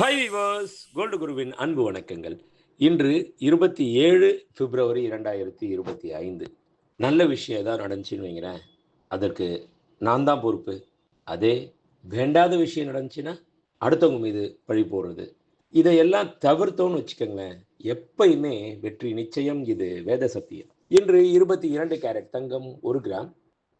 High viewers gold குருவின் அன்பு வணக்கங்கள். இன்று இருபத்தி ஏழு பிப்ரவரி இரண்டாயிரத்தி இருபத்தி ஐந்து. நல்ல விஷயம் ஏதாவது நடந்துச்சுன்னு வைங்கிறேன் அதற்கு நான் தான் பொறுப்பு. அதே வேண்டாத விஷயம் நடந்துச்சுன்னா அடுத்தவங்க மீது பழி போடுறது. இதையெல்லாம் தவிர்த்தோன்னு வச்சுக்கோங்களேன். எப்பயுமே வெற்றி நிச்சயம் இது வேத சத்தியம். இன்று இருபத்தி இரண்டு கேரட் தங்கம் ஒரு கிராம்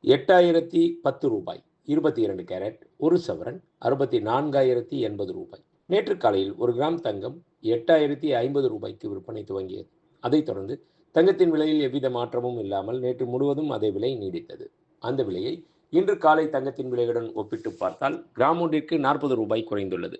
எட்டாயிரத்தி பத்து ரூபாய். இருபத்தி இரண்டு கேரட் ஒரு சவரன் அறுபத்தி நான்காயிரத்தி எண்பது ரூபாய். நேற்று காலையில் ஒரு கிராம் தங்கம் எட்டாயிரத்தி ஐம்பது ரூபாய்க்கு விற்பனை துவங்கியது. அதைத் தொடர்ந்து தங்கத்தின் விலையில் எவ்வித மாற்றமும் இல்லாமல் நேற்று முழுவதும் அதே விலை நீடித்தது. அந்த விலையை இன்று காலை தங்கத்தின் விலையுடன் ஒப்பிட்டு பார்த்தால் கிராம் ஒன்றிற்கு நாற்பது ரூபாய் குறைந்துள்ளது.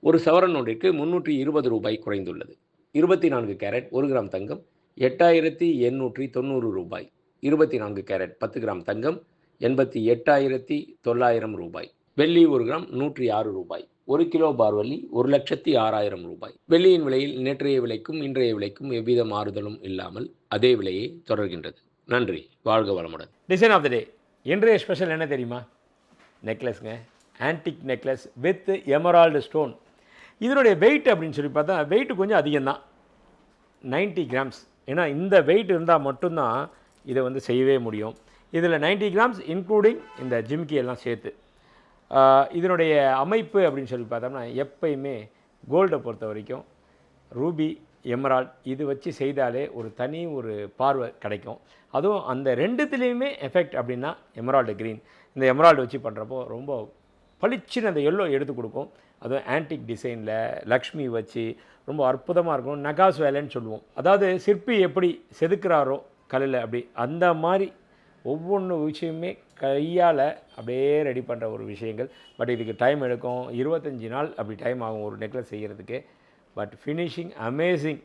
ஒரு சவரன் ஒன்றிற்கு முன்னூற்றி இருபது ரூபாய் குறைந்துள்ளது. இருபத்தி நான்கு கேரட் ஒரு கிராம் தங்கம் எட்டாயிரத்தி எண்ணூற்றி தொண்ணூறு ரூபாய். இருபத்தி நான்கு கேரட் பத்து கிராம் தங்கம் எண்பத்தி எட்டாயிரத்தி தொள்ளாயிரம் ரூபாய். வெள்ளி ஒரு கிராம் நூற்றி ஆறு ரூபாய். ஒரு கிலோ பார்வல்லி ஒரு லட்சத்தி ஆறாயிரம் ரூபாய். வெள்ளியின் விலையில் நேற்றைய விலைக்கும் இன்றைய விலைக்கும் எவ்வித மாறுதலும் இல்லாமல் அதே விலையே தொடர்கின்றது. நன்றி. வாழ்க வளமுடன். டிசைன் ஆஃப் த டே இன்றைய ஸ்பெஷல் என்ன தெரியுமா? நெக்லஸ்ங்க antique necklace with emerald stone இதனுடைய வெயிட் அப்படின்னு சொல்லி பார்த்தா வெயிட் கொஞ்சம் அதிகம்தான். 90 கிராம்ஸ் ஏன்னா இந்த வெயிட் இருந்தால் மட்டும்தான் இதை வந்து செய்யவே முடியும். இதில் 90 கிராம்ஸ் இன்க்ளூடிங் இந்த ஜிம்கி எல்லாம் சேர்த்து. இதனுடைய அமைப்பு அப்படின்னு சொல்லி பார்த்தோம்னா எப்பயுமே கோல்டை பொறுத்த வரைக்கும் ரூபி எமரால்ட் இது வச்சு செய்தாலே ஒரு தனி ஒரு பார்வை கிடைக்கும். அதுவும் அந்த ரெண்டுத்துலேயுமே எஃபெக்ட் அப்படின்னா எமரால்டு க்ரீன் இந்த எமரால்டு வச்சு பண்ணுறப்போ ரொம்ப பளிச்சுன்னு அந்த எல்லோ எடுத்து கொடுக்கும். அதுவும் ஆன்டிக் டிசைனில் லக்ஷ்மி வச்சு ரொம்ப அற்புதமாக இருக்கும். நகாஸ் வேலைன்னு சொல்லுவோம். அதாவது சிற்பி எப்படி செதுக்குறாரோ கல்லில் அப்படி அந்த மாதிரி ஒவ்வொன்று விஷயமே கையால் அப்படியே ரெடி பண்ணுற ஒரு விஷயங்கள். பட் இதுக்கு டைம் எடுக்கும். இருபத்தஞ்சி நாள் அப்படி டைம் ஆகும் ஒரு நெக்லஸ் செய்கிறதுக்கு பட் ஃபினிஷிங் அமேசிங்